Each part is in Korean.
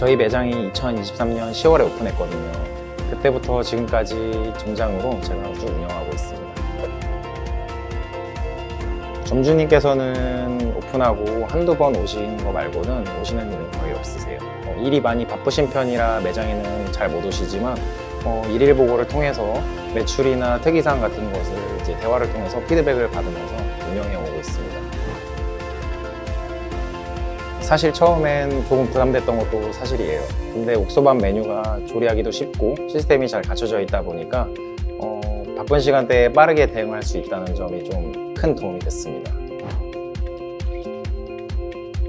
저희 매장이 2023년 10월에 오픈했거든요. 그때부터 지금까지 점장으로 제가 쭉 운영하고 있습니다. 점주님께서는 오픈하고 한두 번 오신 거 말고는 오시는 일은 거의 없으세요. 어, 일이 많이 바쁘신 편이라 매장에는 잘 못 오시지만 어, 일일 보고를 통해서 매출이나 특이사항 같은 것을 이제 대화를 통해서 피드백을 받으면서 운영해 오고 있습니다. 사실 처음엔 조금 부담됐던 것도 사실이에요. 근데 옥소반 메뉴가 조리하기도 쉽고 시스템이 잘 갖춰져 있다 보니까 어, 바쁜 시간대에 빠르게 대응할 수 있다는 점이 좀 큰 도움이 됐습니다.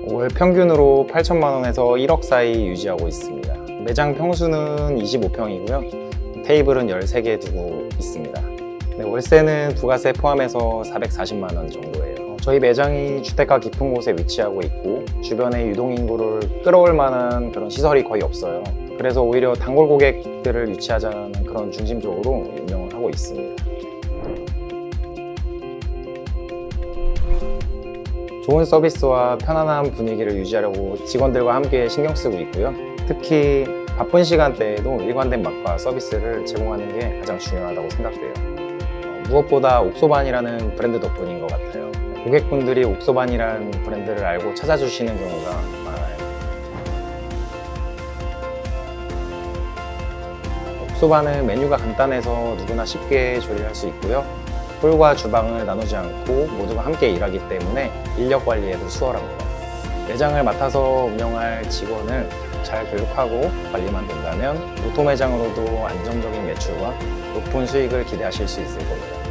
월 평균으로 8천만 원에서 1억 사이 유지하고 있습니다. 매장 평수는 25평이고요. 테이블은 13개 두고 있습니다. 네, 월세는 부가세 포함해서 440만 원 정도예요. 어, 저희 매장이 주택가 깊은 곳에 위치하고 있고 주변에 유동 인구를 끌어올 만한 그런 시설이 거의 없어요. 그래서 오히려 단골 고객들을 유치하자는 그런 중심적으로 운영을 하고 있습니다. 좋은 서비스와 편안한 분위기를 유지하려고 직원들과 함께 신경 쓰고 있고요. 특히 바쁜 시간대에도 일관된 맛과 서비스를 제공하는 게 가장 중요하다고 생각돼요. 어, 무엇보다 옥소반이라는 브랜드 덕분인 것 같아요. 고객분들이 옥소반이라는 브랜드를 알고 찾아주시는 경우가 많아요. 옥소반은 메뉴가 간단해서 누구나 쉽게 조리할 수 있고요. 홀과 주방을 나누지 않고 모두가 함께 일하기 때문에 인력 관리에도 수월합니다. 매장을 맡아서 운영할 직원을 잘 교육하고 관리만 된다면 오토 매장으로도 안정적인 매출과 높은 수익을 기대하실 수 있을 겁니다.